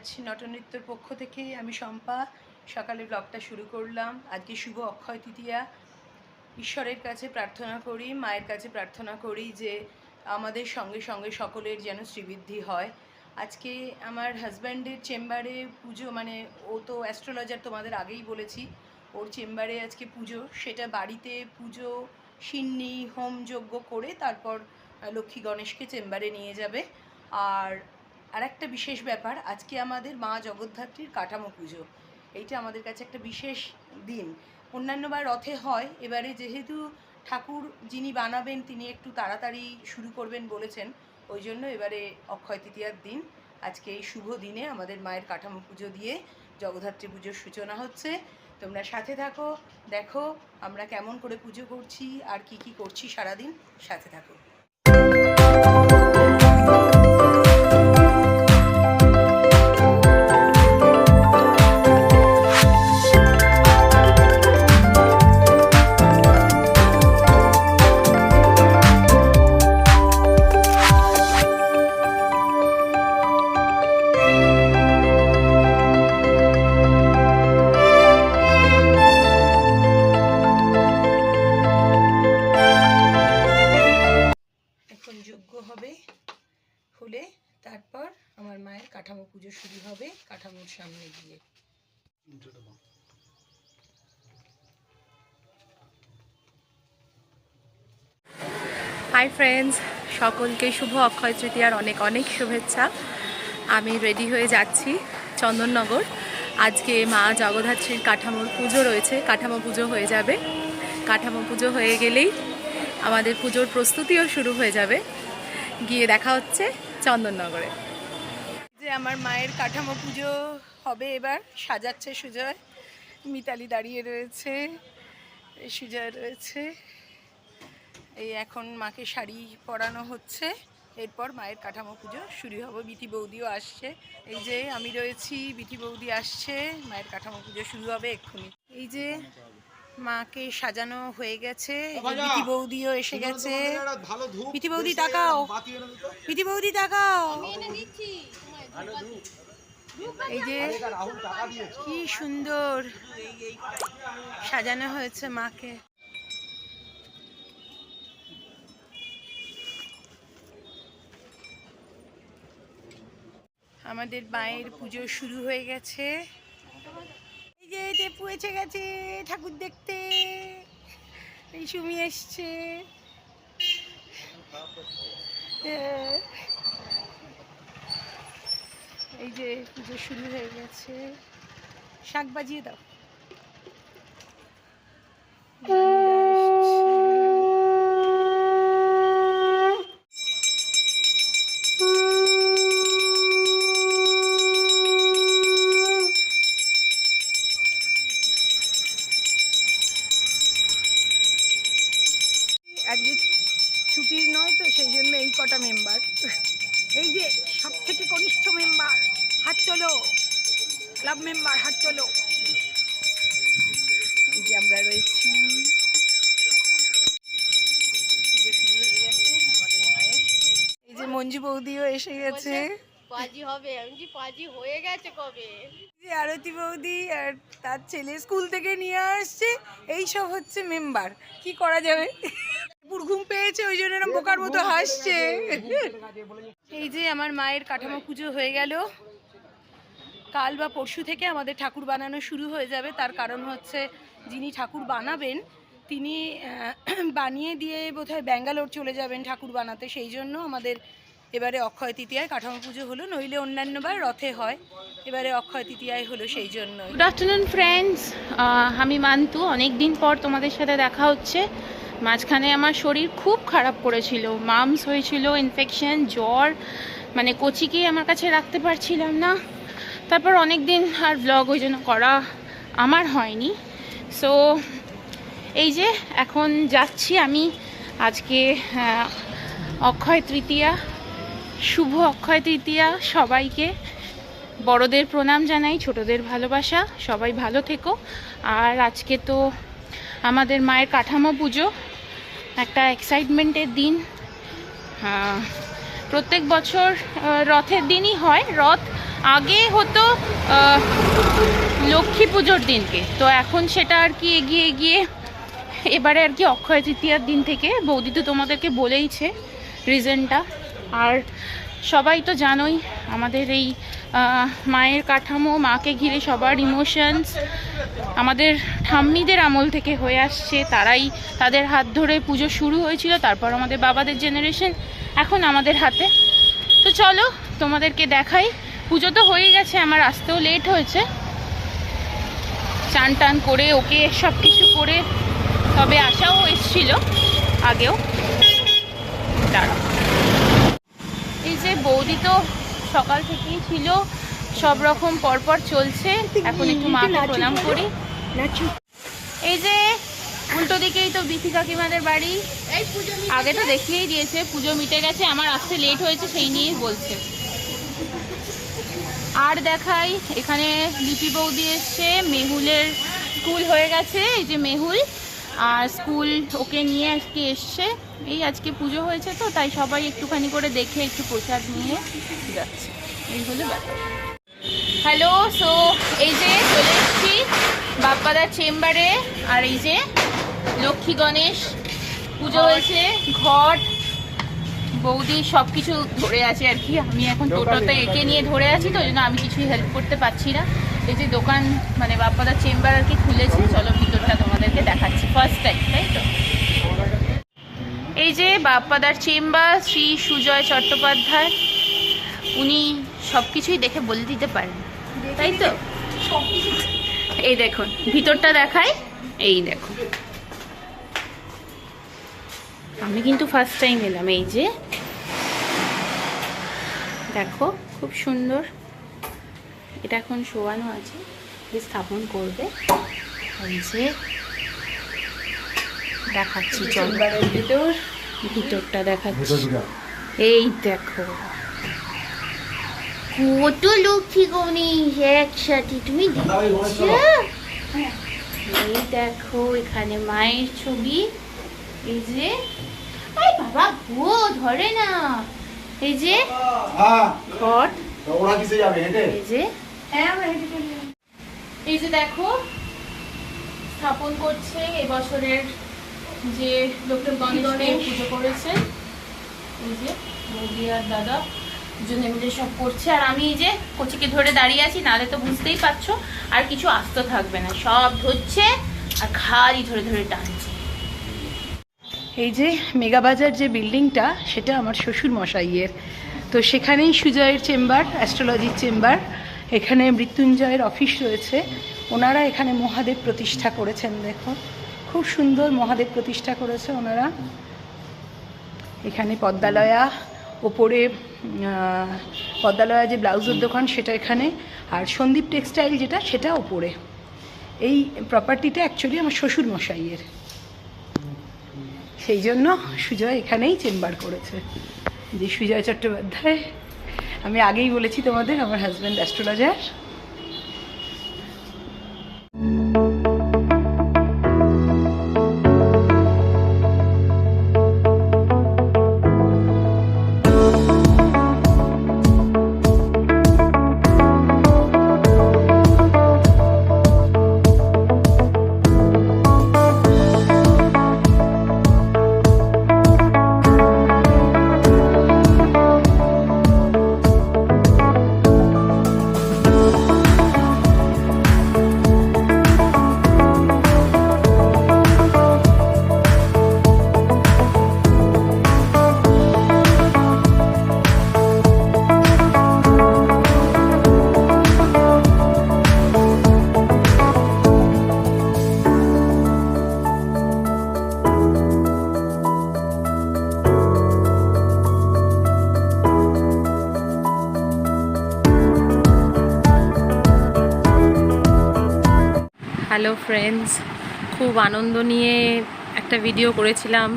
আজ নটনৃত্যর পক্ষ থেকে আমি শম্পা। সকালে ব্লগটা শুরু করলাম। আজকে শুভ অক্ষয় তৃতীয়া। ঈশ্বরের কাছে প্রার্থনা করি, মায়ের কাছে প্রার্থনা করি যে আমাদের সঙ্গে সঙ্গে সকলের যেন শ্রীবৃদ্ধি হয়। আজকে আমার হাজব্যান্ডের চেম্বারে পুজো মানে ও তো অ্যাস্ট্রোলজার তোমাদের আগেই বলেছি, ওর চেম্বারে আজকে পুজো। সেটা বাড়িতে পুজো, সিন্নি, হোম যজ্ঞ করে তারপর লক্ষ্মী গণেশকে চেম্বারে নিয়ে যাবে। আর আর একটা বিশেষ ব্যাপার, আজকে আমাদের মা জগদ্ধাত্রীর কাঠামো পুজো। এইটা আমাদের কাছে একটা বিশেষ দিন। অন্যান্যবার রথে হয়, এবারে যেহেতু ঠাকুর যিনি বানাবেন তিনি একটু তাড়াতাড়ি শুরু করবেন বলেছেন, ওই জন্য এবারে অক্ষয় তৃতীয়ার দিন। আজকে এই শুভ দিনে আমাদের মায়ের কাঠামো পুজো দিয়ে জগদ্ধাত্রী পুজোর সূচনা হচ্ছে। তোমরা সাথে থাকো, দেখো আমরা কেমন করে পুজো করছি আর কি কি করছি সারাদিন সাথে থাকো। কাঠামোর সামনে গিয়ে। হাই ফ্রেন্ডস সকলকে শুভ অক্ষয় তৃতীয়ার অনেক অনেক শুভেচ্ছা। আমি রেডি হয়ে যাচ্ছি চন্দননগর। আজকে মা জগদ্ধাত্রীর কাঠামোর পুজো রয়েছে। কাঠামো পুজো হয়ে যাবে। কাঠামো পুজো হয়ে গেলেই আমাদের পুজোর প্রস্তুতিও শুরু হয়ে যাবে। গিয়ে দেখা হচ্ছে চন্দননগরে। যে আমার মায়ের কাঠামো পুজো হবে এবার সাজাচ্ছে সুজয় মিতালি দাঁড়িয়ে রয়েছে সুজয় রয়েছে এই এখন মাকে শাড়ি পরানো হচ্ছে এরপর মায়ের কাঠামো পুজো শুরু হবে বিটি বৌদিও আসছে এই যে আমি রয়েছি বিটি বৌদি আসছে মায়ের কাঠামো পুজো শুরু হবে এক্ষুনি। এই যে মাকে সাজানো হয়ে গেছে বিটি বৌদিও এসে গেছে। বিটি বৌদি তাকাও। বিটি বৌদি তাকাও। এই যে কি সুন্দর সাজানো হয়েছে মাকে। আমাদের মায়ের পুজো শুরু হয়ে গেছে। এই যে টেপু এসে গেছে ঠাকুর দেখতে। এই সুমি এসছে। হ্যাঁ। এই যে পুজো শুরু হয়ে গেছে। শাক বাজিয়ে দাও। আমরা রয়েছি। এই যে মঞ্জু বৌদিও এসে গেছে। পাজি হবে। আমি যে পাজি হয়ে গেছে কবে? যে আরতি বৌদি আর তার ছেলে স্কুল থেকে নিয়ে আসছে। এই সব হচ্ছে মেম্বার কি করা যাবে? পুর ঘুম পেয়েছে ওই জন্য এরকম বোকার মতো হাসছে। এই যে আমার মায়ের কাঠামো পুজো হয়ে গেল। কাল বা পরশু থেকে আমাদের ঠাকুর বানানো শুরু হয়ে যাবে। তার কারণ হচ্ছে যিনি ঠাকুর বানাবেন, তিনি বানিয়ে দিয়ে বোধহয় ব্যাঙ্গালোর চলে যাবেন ঠাকুর বানাতে। সেই জন্য আমাদের এবারে অক্ষয় তৃতীয়ায় কাঠামো পুজো হলো, নইলে অন্যান্যবার রথে হয়। এবারে অক্ষয় তৃতীয়ায় হলো সেই জন্য গুড আফটারনুন ফ্রেন্ডস আমি মান্তু। অনেক দিন পর তোমাদের সাথে দেখা হচ্ছে। মাঝখানে আমার শরীর খুব খারাপ করেছিল। মামস হয়েছিল ইনফেকশন জ্বর মানে কোচিকে আমার কাছে রাখতে পারছিলাম না। তারপর অনেক দিন আর ব্লগ ওই জন্য করা আমার হয়নি। সো এই যে এখন যাচ্ছি আমি আজকে অক্ষয় তৃতীয়া, শুভ অক্ষয় তৃতীয়া, সবাইকে বড়দের প্রণাম জানাই, ছোটদের ভালোবাসা, সবাই ভালো থেকো। আর আজকে তো আমাদের মায়ের কাঠামো পুজো, একটা এক্সাইটমেন্টের দিন। প্রত্যেক বছর রথের দিনই হয়, রথ আগে হতো লক্ষ্মী পুজোর দিনকে। তো এখন সেটা আর কি এগিয়ে এগিয়ে এবারে আর কি অক্ষয় তৃতীয়ার দিন থেকে। বৌদি তো তোমাদেরকে বলেইছে রিজনটা আর সবাই তো জানোই আমাদের এই মায়ের কাঠামো, মাকে ঘিরে সবার ইমোশনস আমাদের ঠাম্মিদের আমল থেকে হয়ে আসছে। তারাই তাদের হাত ধরে পুজো শুরু হয়েছিল, তারপর আমাদের বাবাদের জেনারেশন এখন আমাদের হাতে। তো চলো তোমাদেরকে দেখাই পুজো তো হয়ে গেছে আমার আসতেও লেট হয়েছে। চান টান করে ওকে সব কিছু করে তবে আশাও এসছিল আগেও। দাঁড়া। এই যে বৌদি তো সকাল থেকেই ছিল সব রকম পরপর চলছে। এখন একটু মাকে প্রণাম করি। এই যে উল্টো দিকেই তো বিথি কাকিমাদের বাড়ি। আগে তো দেখিয়েই দিয়েছে পুজো মিটে গেছে আমার আসতে লেট হয়েছে সেই নিয়েই বলছে। আর দেখাই, এখানে লিপি বৌদি এসছে, মেহুলের স্কুল হয়ে গেছে, এই যে মেহুল, আর স্কুল ওকে নিয়ে আজকে এসছে। এই আজকে পুজো হয়েছে তো, তাই সবাই একটুখানি করে দেখে একটু প্রসাদ নিয়ে যাচ্ছে। এই হলো হ্যালো সো এই যে চলে এসেছি বাপ্পাদার চেম্বারে, আর এই যে লক্ষ্মী গণেশ পুজো হয়েছে, ঘট বৌদি সব কিছু ধরে আছে আর কি। আমি এখন টোটোতে একে নিয়ে ধরে আছি তো ওই জন্য আমি কিছুই হেল্প করতে পারছি না। এই যে দোকান মানে বাপ্পাদার চেম্বার আর কি খুলেছে চলো ভিতরটা তোমাদেরকে দেখাচ্ছি। ফার্স্ট টাইম তাই তো? এই যে বাপ্পাদার চেম্বার শ্রী সুজয় চট্টোপাধ্যায়। উনি সব কিছুই দেখে বলে দিতে পারেন। তাই তো? এই দেখুন ভিতরটা দেখায় এই দেখুন। আমি কিন্তু ফার্স্ট টাইম এলাম এই যে। দেখো খুব সুন্দর। এটা এখন শোয়ানো আছে স্থাপন করবে। যে দেখাচ্ছি চেম্বারের ভিতর। ভিতরটা দেখাচ্ছি। এই দেখো। কত লক্ষ্মী গণেশ একসাথে তুমি এই দেখো এখানে মায়ের ছবি। এই যে বাবা গো ধরে না। এই যে হ্যাঁ। ঘট ওরা কিসে যাবে হেঁটে? এই যে। হ্যাঁ হেঁটে এই যে দেখো স্থাপন করছে এবছরের যে ডক্টর গণেশকে পুজো করেছে। এই যে বৌদি আর দাদা দুজনে মিলে সব করছে। আর আমি এই যে কচিকে ধরে দাঁড়িয়ে আছি নাহলে তো বুঝতেই পারছ। আর কিছু আস্ত থাকবে না। সব ধরছে আর খালি ধরে ধরে টানছে। এই যে মেগাবাজার যে বিল্ডিংটা, সেটা আমার শ্বশুর মশাইয়ের তো সেখানেই সুজয়ের চেম্বার, অ্যাস্ট্রোলজির চেম্বার, এখানে মৃত্যুঞ্জয়ের অফিস রয়েছে। ওনারা এখানে মহাদেব প্রতিষ্ঠা করেছেন, দেখো। খুব সুন্দর মহাদেব প্রতিষ্ঠা করেছে ওনারা। এখানে পদ্মালয়া, ওপরে পদ্মালয়া যে ব্লাউজের দোকান, সেটা এখানে। আর সন্দীপ টেক্সটাইল যেটা, সেটা ওপরে। এই প্রপার্টিটা অ্যাকচুয়ালি আমার শ্বশুর মশাইয়ের সেই জন্য সুজয় এখানেই চেম্বার করেছে। যে সুজয় চট্টোপাধ্যায়, আমি আগেই বলেছি তোমাদের, আমার হাজব্যান্ড অ্যাস্ট্রোলজার হ্যালো ফ্রেন্ডস খুব আনন্দ নিয়ে একটা ভিডিও করেছিলাম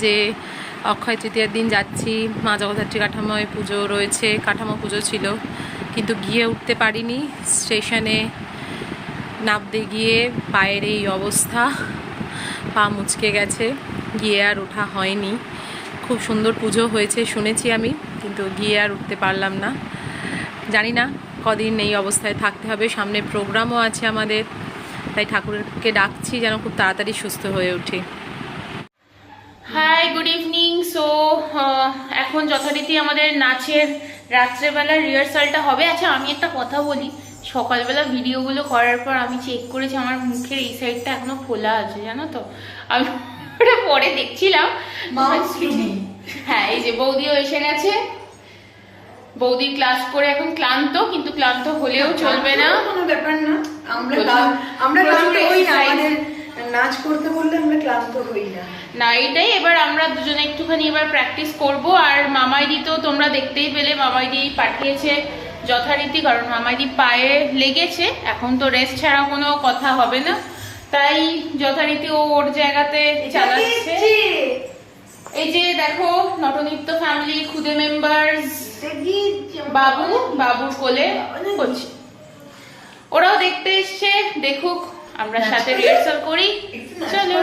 যে অক্ষয় তৃতীয়ার দিন যাচ্ছি। মা জগদ্ধাত্রী কাঠামোয় পুজো রয়েছে, কাঠামো পুজো ছিল। কিন্তু গিয়ে উঠতে পারিনি। স্টেশনে নামতে গিয়ে পায়ের এই অবস্থা, পা মুচকে গেছে। গিয়ে আর ওঠা হয়নি। খুব সুন্দর পুজো হয়েছে, শুনেছি আমি। কিন্তু গিয়ে আর উঠতে পারলাম না। জানি না কদিন এই অবস্থায় থাকতে হবে। সামনে প্রোগ্রামও আছে আমাদের। তাই ঠাকুরকে ডাকছি যেন খুব তাড়াতাড়ি সুস্থ হয়ে ওঠে হাই গুড ইভিনিং সো এখন যথারীতি আমাদের নাচের রাত্রেবেলা রিহার্সালটা হবে। আচ্ছা আমি একটা কথা বলি। সকালবেলা ভিডিওগুলো করার পর আমি চেক করেছি আমার মুখের এই সাইডটা এখনও খোলা আছে জানো তো? আমি ওটা পরে দেখছিলাম। হ্যাঁ এই যে বৌদিও এসে গেছে। বৌদি ক্লাস করে এখন ক্লান্ত কিন্তু ক্লান্ত হলেও চলবে না। কোনো ব্যাপার না। আমরা আমরা ক্লান্ত হই না নাচ করতে বললে আমরা ক্লান্ত হই না। না এটাই এবার আমরা দুজনে একটুখানি এবার প্র্যাকটিস করব। আর মামাইদি তো তোমরা দেখতেই পেলে মামাইদি পাঠিয়েছে যথারীতি কারণ মামাইদি পায়ে লেগেছে। এখন তো রেস্ট ছাড়া কোনো কথা হবে না। তাই যথারীতি ও ওর জায়গাতে চালাচ্ছে। এই যে দেখো নটনিত্য ফ্যামিলি খুদে মেম্বার্স বাবু বাবুর কোলে করছে। ওরাও দেখতে এসছে দেখুক আমরা সাথে রিহার্সাল করি। চলো।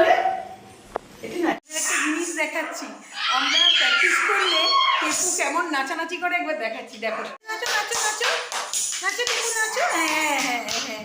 এটা নাচের একটা জিনিস দেখাচ্ছি। আমরা প্র্যাকটিস করলে টেপু কেমন নাচানাচি করে একবার দেখাচ্ছি। দেখো। নাচো নাচো নাচো। নাচো টেপু নাচো। হ্যাঁ হ্যাঁ হ্যাঁ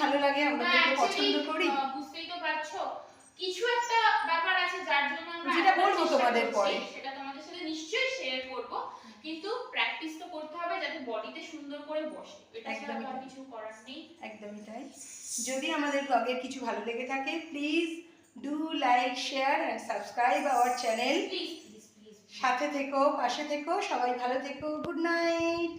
ভালো লাগে আমরা না, পছন্দ করি। বুঝতেই তো পারছ। কিছু একটা ব্যাপার আছে যার জন্য আমরা যেটা বলব তোমাদের পরে। সেটা তোমাদের সাথে নিশ্চয়ই শেয়ার করব। কিন্তু প্র্যাকটিস তো করতে হবে যাতে বডিতে সুন্দর করে বসে। এটা ছাড়া আর কিছু করার নেই। একদমই তাই। যদি আমাদের ব্লগের কিছু ভালো লেগে থাকে please do like share and subscribe our channel সাথে থেকো পাশে থেকো সবাই ভালো থেকো। Good night